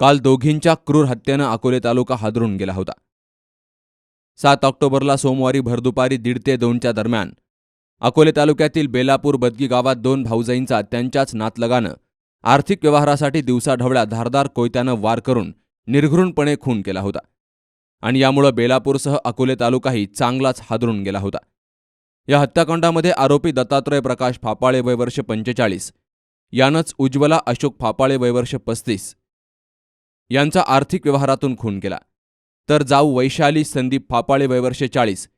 काल दोघींच्या क्रूर हत्येनं अकोले तालुका हादरून गेला होता. सात ऑक्टोबरला सोमवारी भरदुपारी दीड ते दोनच्या दरम्यान अकोले तालुक्यातील बेलापूर बदगी गावात दोन भाऊजाईंचा त्यांच्याच नातलगानं आर्थिक व्यवहारासाठी दिवसाढवळ्या धारदार कोयत्यानं वार करून निर्घृणपणे खून केला होता आणि यामुळं बेलापूरसह अकोले तालुकाही चांगलाच हादरून गेला होता. या हत्याकांडामध्ये आरोपी दत्तात्रय प्रकाश फापाळे वय वर्ष पंचेचाळीस यानंच उज्ज्वला अशोक फापाळे वय वर्ष पस्तीस यांचा आर्थिक व्यवहारातून खून केला. तर जाऊ वैशाली संदीप फापाळे वयवर्षे चाळीस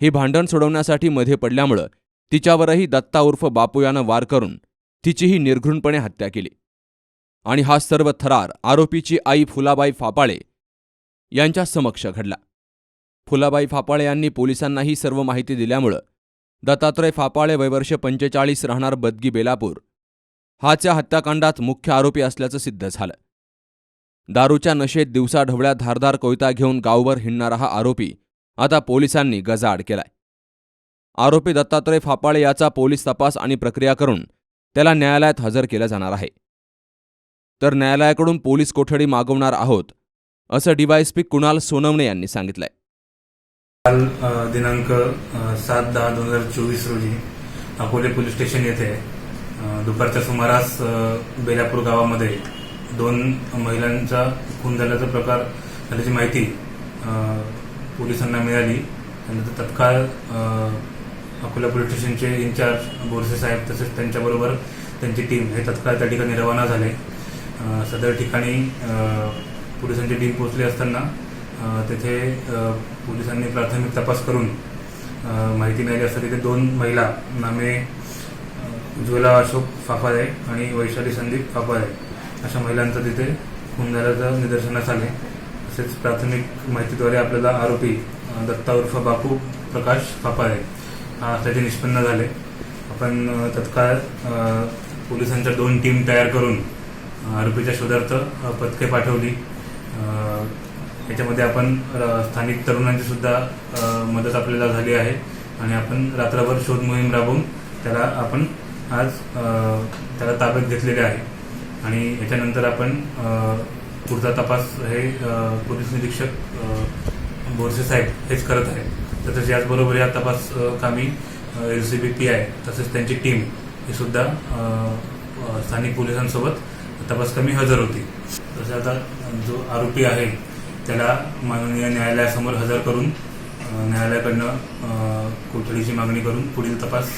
ही भांडण सोडवण्यासाठी मध्ये पडल्यामुळं तिच्यावरही दत्ता उर्फ बापू यानं वार करून तिचीही निर्घृणपणे हत्या केली. आणि हा सर्व थरार आरोपीची आई फुलाबाई फापाळे यांच्या समक्ष घडला. फुलाबाई फापाळे यांनी पोलिसांना ही सर्व माहिती दिल्यामुळं दत्तात्रय फापाळे वयवर्ष पंचेचाळीस राहणार बदगी बेलापूर हाच्या हत्याकांडात मुख्य आरोपी असल्याचं सिद्ध झालं. दारूच्या नशेत दिवसाढवळ्या धारदार कोयता घेऊन गावभर हिंडणारा हा आरोपी आता पोलिसांनी गजाआड केलाय. आरोपी दत्तात्रय फापाळे याचा पोलीस तपास आणि प्रक्रिया करून त्याला न्यायालयात हजर केलं जाणार आहे. तर न्यायालयाकडून पोलीस कोठडी मागवणार आहोत असं डीवायएसपी कुणाल सोनवणे यांनी सांगितलंय. काल दिनांक सात दहा दोन हजार चोवीस रोजी अकोले पोलीस स्टेशन येथे दुपारच्या सुमारास बेलापूर गावामध्ये दोन महिलांचा खून झाल्याचा प्रकार झाल्याची माहिती पोलिसांना मिळाली. त्यानंतर तत्काळ अकोला पोलीस स्टेशनचे इन्चार्ज बोरसे साहेब तसेच त्यांच्याबरोबर त्यांची टीम हे तत्काळ त्या ठिकाणी रवाना झाले. सदर ठिकाणी पोलिसांची टीम पोहोचली असताना तेथे पोलिसांनी प्राथमिक तपास करून माहिती मिळाली असता तिथे दोन महिला नामे ज्वला अशोक फाफाळे आणि वैशाली संदीप फाफाळे. अशा महिलांचं तिथे खून झाल्याचं निदर्शनास आले. तसेच प्राथमिक माहितीद्वारे आपल्याला आरोपी दत्ता उर्फ बापू प्रकाश फाफाळे हा त्याचे निष्पन्न झाले. आपण तत्काळ पोलिसांच्या दोन टीम तयार करून आरोपीच्या शोधार्थ पथके पाठवली. याच्यामध्ये आपण स्थानिक तरुणांची सुद्धा मदत आपल्याला झाली आहे. आणि आपण रात्रभर शोध मोहीम राबवून त्याला आपण आज त्याला ताब्यात घेतलेले आहे. आणि याच्यानंतर आपण पुढचा तपास हे पोलीस निरीक्षक बोरसे साहेब हेच करत आहेत. तसेच याचबरोबर या तपास कामी L C B P I तसेच त्यांची टीम ही सुद्धा स्थानिक पोलिसांसोबत तपास कमी हजर होती. तसं आता जो आरोपी आहे त्याला माननीय न्यायालयासमोर हजर करून न्यायालयाकडनं कोठडीची मागणी करून पुढील तपास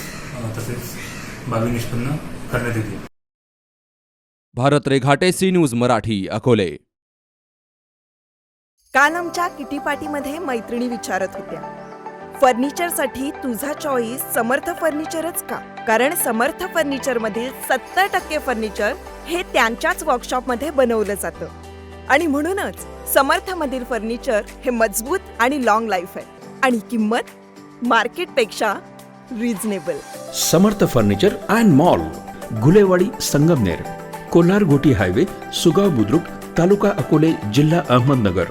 तसेच बाबी निष्पन्न करण्यात येतील. Bharat Reghate C news Marathi Akole. काल आमच्या किटी पार्टीमध्ये मैत्रिणी विचारत होत्या. फर्निचरसाठी तुझा चॉईस समर्थ फर्निचरच का? कारण समर्थ फर्निचर मधील सत्तर टक्के फर्निचर हे त्यांच्याच वर्कशॉपमध्ये बनवलं जातं. आणि म्हणूनच समर्थ मधील फर्निचर हे मजबूत आणि लॉंग लाईफ आहे. आणि किंमत मार्केटपेक्षा reasonable Samarth furniture and mall Gulewadi Sangamner. Kolhar Goti highway Sugaon Budruk taluka Akole जिल्हा अहमदनगर.